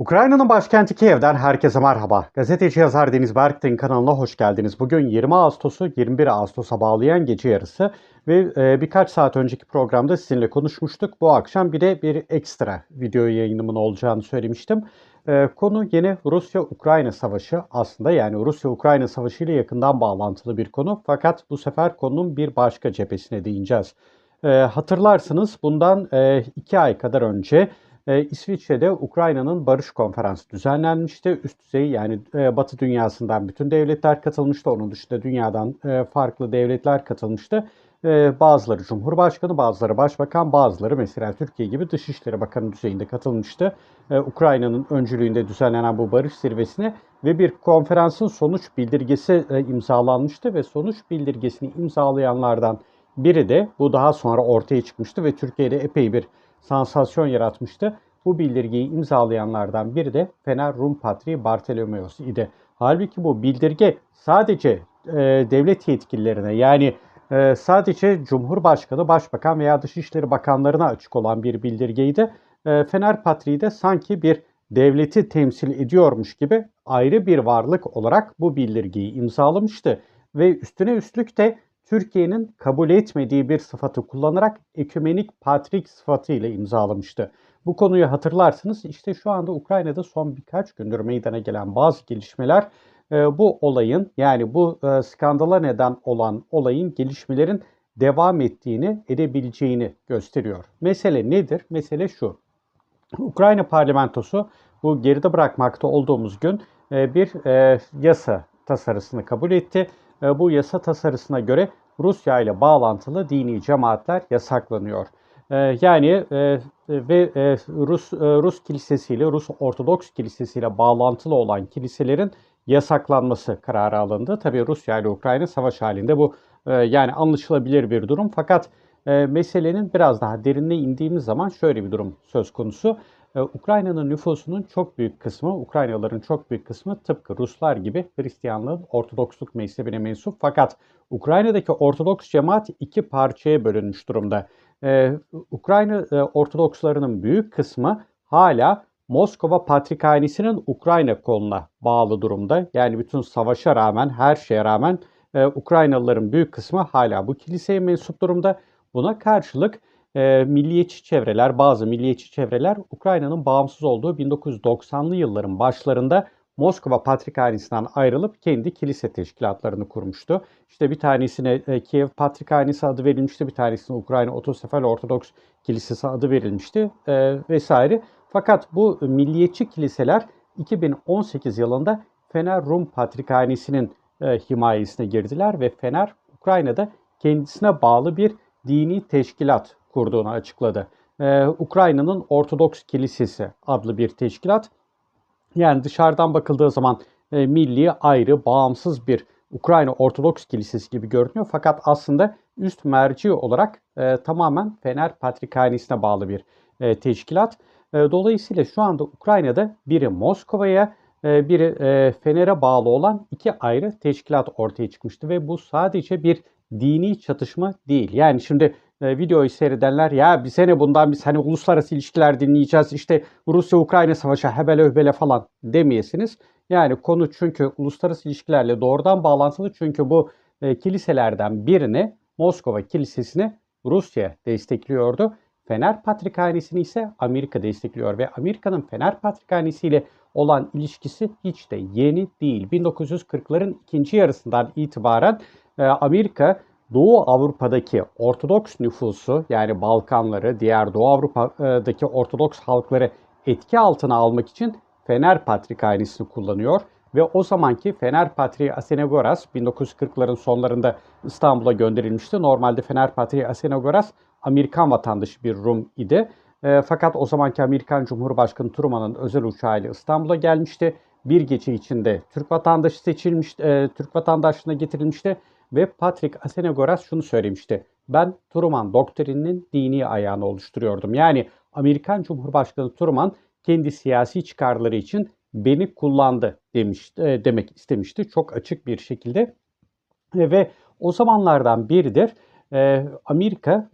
Ukrayna'nın başkenti Kiev'den herkese merhaba. Gazeteci yazar Deniz Berk'tin kanalına hoş geldiniz. Bugün 20 Ağustos'u 21 Ağustos'a bağlayan gece yarısı ve e, birkaç saat önceki programda sizinle konuşmuştuk. Bu akşam bir de bir ekstra video yayınımın olacağını söylemiştim. E, konu yine Rusya-Ukrayna savaşı aslında yani Rusya-Ukrayna savaşı ile yakından bağlantılı bir konu. Fakat bu sefer konunun bir başka cephesine değineceğiz. E, hatırlarsınız bundan e, iki ay kadar önce e, İsviçre'de Ukrayna'nın barış konferansı düzenlenmişti. Üst düzey yani e, Batı dünyasından bütün devletler katılmıştı. Onun dışında dünyadan e, farklı devletler katılmıştı. E, bazıları Cumhurbaşkanı, bazıları Başbakan, bazıları mesela Türkiye gibi Dışişleri Bakanı düzeyinde katılmıştı. E, Ukrayna'nın öncülüğünde düzenlenen bu barış zirvesine ve bir konferansın sonuç bildirgesi e, imzalanmıştı ve sonuç bildirgesini imzalayanlardan biri de bu daha sonra ortaya çıkmıştı ve Türkiye'de epey bir sansasyon yaratmıştı. Bu bildirgeyi imzalayanlardan biri de Fener Rum Patriği Bartolomeos idi. Halbuki bu bildirge sadece e, devlet yetkililerine yani e, sadece Cumhurbaşkanı, Başbakan veya Dışişleri Bakanlarına açık olan bir bildirgeydi. E, Fener Patriği de sanki bir devleti temsil ediyormuş gibi ayrı bir varlık olarak bu bildirgeyi imzalamıştı. Ve üstüne üstlük de Türkiye'nin kabul etmediği bir sıfatı kullanarak ekümenik patrik sıfatı ile imzalamıştı. Bu konuyu hatırlarsınız işte şu anda Ukrayna'da son birkaç gündür meydana gelen bazı gelişmeler e, bu olayın yani bu e, skandala neden olan olayın gelişmelerin devam ettiğini edebileceğini gösteriyor. Mesele nedir? Mesele şu. Ukrayna parlamentosu bu geride bırakmakta olduğumuz gün e, bir yasa tasarısını kabul etti. Bu yasa tasarısına göre Rusya ile bağlantılı dini cemaatler yasaklanıyor. Ee, yani e, ve e, Rus e, Rus kilisesiyle Rus Ortodoks kilisesiyle bağlantılı olan kiliselerin yasaklanması kararı alındı. Tabii Rusya ile Ukrayna savaş halinde bu yani anlaşılabilir bir durum. Fakat meselenin biraz daha derinine indiğimiz zaman şöyle bir durum söz konusu. Ee, Ukrayna'nın nüfusunun çok büyük kısmı, Ukraynalıların çok büyük kısmı tıpkı Ruslar gibi Hristiyanlığın Ortodoksluk mezhebine mensup. Fakat Ukrayna'daki Ortodoks cemaat iki parçaya bölünmüş durumda. Ee, Ukrayna e, Ortodokslarının büyük kısmı hala Moskova Patrikhanesi'nin Ukrayna koluna bağlı durumda. Yani bütün savaşa rağmen, her şeye rağmen e, Ukraynalıların büyük kısmı hala bu kiliseye mensup durumda. Buna karşılık e, milliyetçi çevreler, bazı milliyetçi çevreler Ukrayna'nın bağımsız olduğu 1990'lı yılların başlarında Moskova Patrikhanesi'nden ayrılıp kendi kilise teşkilatlarını kurmuştu. İşte bir tanesine e, Kiev Patrikhanesi adı verilmişti, bir tanesine Ukrayna Otosefal Ortodoks Kilisesi adı verilmişti e, vesaire. Fakat bu milliyetçi kiliseler 2018 yılında Fener Rum Patrikhanesi'nin e, himayesine girdiler ve Fener Ukrayna'da kendisine bağlı bir dini teşkilat kurduğunu açıkladı. Ee, Ukrayna'nın Ortodoks Kilisesi adlı bir teşkilat. Yani dışarıdan bakıldığı zaman e, milli, ayrı, bağımsız bir Ukrayna Ortodoks Kilisesi gibi görünüyor. Fakat aslında üst merci olarak e, tamamen Fener Patrikhanesi'ne bağlı bir e, teşkilat. E, dolayısıyla şu anda Ukrayna'da biri Moskova'ya, e, biri e, Fener'e bağlı olan iki ayrı teşkilat ortaya çıkmıştı. Ve bu sadece bir dini çatışma değil. Yani şimdi e, videoyu seyredenler ya bir sene bundan biz hani uluslararası ilişkiler dinleyeceğiz işte Rusya-Ukrayna savaşı hebele öbele falan demeyesiniz. Yani konu çünkü uluslararası ilişkilerle doğrudan bağlantılı çünkü bu e, kiliselerden birini Moskova Kilisesi'ni Rusya destekliyordu. Fener Patrikhanesi'ni ise Amerika destekliyor ve Amerika'nın Fener Patrikhanesi ile olan ilişkisi hiç de yeni değil. 1940'ların ikinci yarısından itibaren e, Amerika Doğu Avrupa'daki Ortodoks nüfusu yani Balkanları, diğer Doğu Avrupa'daki Ortodoks halkları etki altına almak için Fener Patrikhanesi'ni kullanıyor ve o zamanki Fener Patriği Asenagoras 1940'ların sonlarında İstanbul'a gönderilmişti. Normalde Fener Patriği Asenagoras Amerikan vatandaşı bir Rum idi. E, fakat o zamanki Amerikan Cumhurbaşkanı Truman'ın özel uçağıyla İstanbul'a gelmişti. Bir gece içinde Türk vatandaşı seçilmiş, e, Türk vatandaşlığına getirilmişti ve Patrick Asenagoras şunu söylemişti. Ben Truman doktrininin dini ayağını oluşturuyordum. Yani Amerikan Cumhurbaşkanı Truman kendi siyasi çıkarları için beni kullandı demiş, e, demek istemişti. Çok açık bir şekilde. E, ve o zamanlardan biridir e, Amerika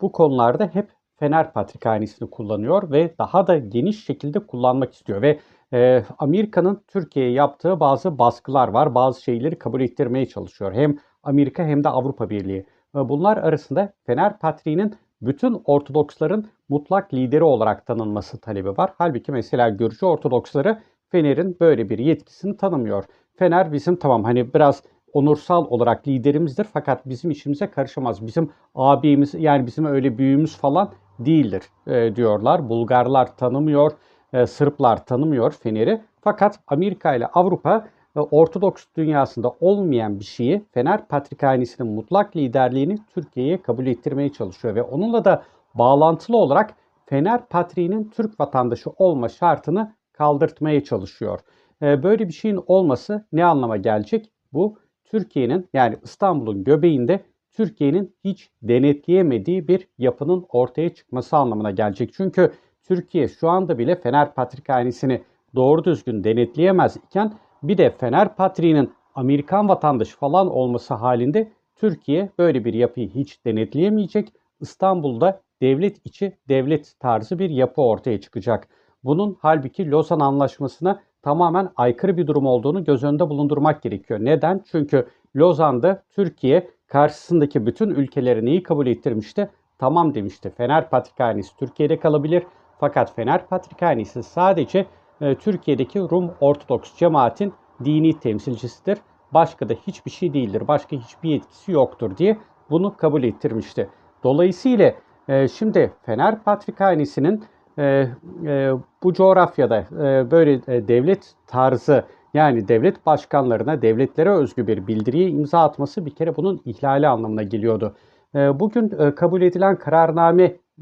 bu konularda hep Fener Patrikhanesi'ni kullanıyor ve daha da geniş şekilde kullanmak istiyor ve e, Amerika'nın Türkiye'ye yaptığı bazı baskılar var. Bazı şeyleri kabul ettirmeye çalışıyor. Hem Amerika hem de Avrupa Birliği. Bunlar arasında Fener Patriği'nin bütün Ortodoksların mutlak lideri olarak tanınması talebi var. Halbuki mesela Gürcü Ortodoksları Fener'in böyle bir yetkisini tanımıyor. Fener bizim tamam hani biraz onursal olarak liderimizdir fakat bizim işimize karışamaz. Bizim abimiz yani bizim öyle büyüğümüz falan değildir e, diyorlar. Bulgarlar tanımıyor, e, Sırplar tanımıyor Fener'i. Fakat Amerika ile Avrupa e, Ortodoks dünyasında olmayan bir şeyi Fener Patrikhanesi'nin mutlak liderliğini Türkiye'ye kabul ettirmeye çalışıyor ve onunla da bağlantılı olarak Fener Patriği'nin Türk vatandaşı olma şartını kaldırtmaya çalışıyor. E, böyle bir şeyin olması ne anlama gelecek? Bu Türkiye'nin yani İstanbul'un göbeğinde Türkiye'nin hiç denetleyemediği bir yapının ortaya çıkması anlamına gelecek. Çünkü Türkiye şu anda bile Fener Patrikhanesi'ni doğru düzgün denetleyemez iken bir de Fener Patriği'nin Amerikan vatandaşı falan olması halinde Türkiye böyle bir yapıyı hiç denetleyemeyecek. İstanbul'da devlet içi devlet tarzı bir yapı ortaya çıkacak. Bunun halbuki Lozan Anlaşması'na tamamen aykırı bir durum olduğunu göz önünde bulundurmak gerekiyor. Neden? Çünkü Lozan'da Türkiye karşısındaki bütün ülkeleri neyi kabul ettirmişti? Tamam demişti. Fener Patrikhanesi Türkiye'de kalabilir. Fakat Fener Patrikhanesi sadece e, Türkiye'deki Rum Ortodoks cemaatin dini temsilcisidir. Başka da hiçbir şey değildir. Başka hiçbir yetkisi yoktur diye bunu kabul ettirmişti. Dolayısıyla e, şimdi Fener Patrikhanesi'nin e, e, bu coğrafyada e, böyle e, devlet tarzı yani devlet başkanlarına, devletlere özgü bir bildiriye imza atması bir kere bunun ihlali anlamına geliyordu. E, bugün e, kabul edilen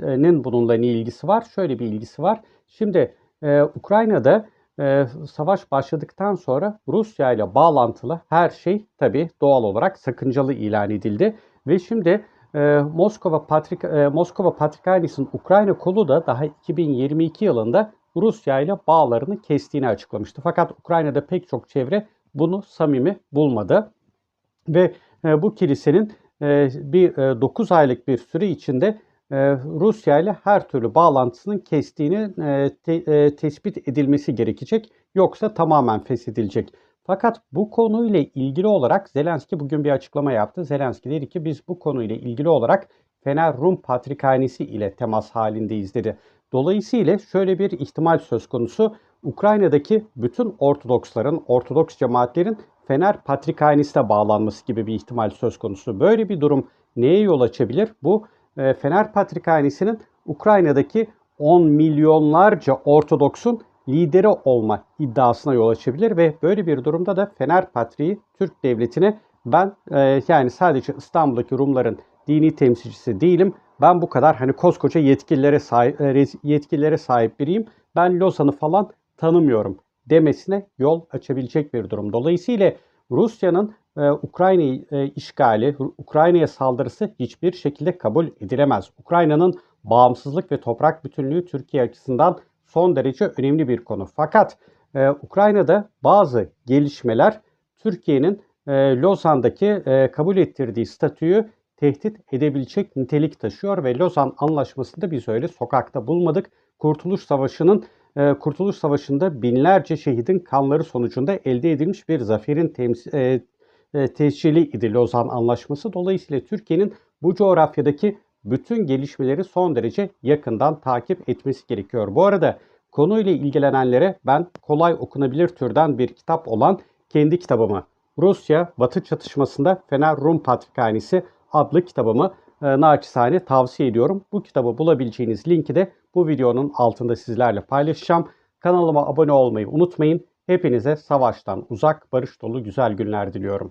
kararnamenin bununla ne ilgisi var? Şöyle bir ilgisi var. Şimdi e, Ukrayna'da e, savaş başladıktan sonra Rusya ile bağlantılı her şey tabi doğal olarak sakıncalı ilan edildi. Ve şimdi e, Moskova Patrik e, Moskova Patrikhanesi'nin Ukrayna kolu da daha 2022 yılında Rusya ile bağlarını kestiğini açıklamıştı. Fakat Ukrayna'da pek çok çevre bunu samimi bulmadı. Ve e, bu kilisenin e, bir e, 9 aylık bir süre içinde e, Rusya ile her türlü bağlantısının kestiğini e, e, tespit edilmesi gerekecek. Yoksa tamamen feshedilecek. Fakat bu konuyla ilgili olarak Zelenski bugün bir açıklama yaptı. Zelenski dedi ki biz bu konuyla ilgili olarak Fener Rum Patrikhanesi ile temas halindeyiz dedi. Dolayısıyla şöyle bir ihtimal söz konusu. Ukrayna'daki bütün Ortodoksların, Ortodoks cemaatlerin Fener Patrikhanesi'ne bağlanması gibi bir ihtimal söz konusu. Böyle bir durum neye yol açabilir? Bu e, Fener Patrikhanesi'nin Ukrayna'daki 10 milyonlarca Ortodoks'un lideri olma iddiasına yol açabilir ve böyle bir durumda da Fener Patriği Türk Devleti'ne ben e, yani sadece İstanbul'daki Rumların dini temsilcisi değilim. Ben bu kadar hani koskoca yetkililere sahip, e, yetkililere sahip biriyim. Ben Lozan'ı falan tanımıyorum demesine yol açabilecek bir durum. Dolayısıyla Rusya'nın e, Ukrayna'yı e, işgali, Ukrayna'ya saldırısı hiçbir şekilde kabul edilemez. Ukrayna'nın bağımsızlık ve toprak bütünlüğü Türkiye açısından son derece önemli bir konu. Fakat e, Ukrayna'da bazı gelişmeler Türkiye'nin e, Lozan'daki e, kabul ettirdiği statüyü tehdit edebilecek nitelik taşıyor ve Lozan Anlaşması'nda biz öyle sokakta bulmadık. Kurtuluş Savaşı'nın Kurtuluş Savaşı'nda binlerce şehidin kanları sonucunda elde edilmiş bir zaferin temsil, tescili idi Lozan Anlaşması. Dolayısıyla Türkiye'nin bu coğrafyadaki bütün gelişmeleri son derece yakından takip etmesi gerekiyor. Bu arada konuyla ilgilenenlere ben kolay okunabilir türden bir kitap olan kendi kitabımı Rusya Batı çatışmasında Fener Rum Patrikhanesi adlı kitabımı e, naçizane tavsiye ediyorum. Bu kitabı bulabileceğiniz linki de bu videonun altında sizlerle paylaşacağım. Kanalıma abone olmayı unutmayın. Hepinize savaştan uzak, barış dolu güzel günler diliyorum.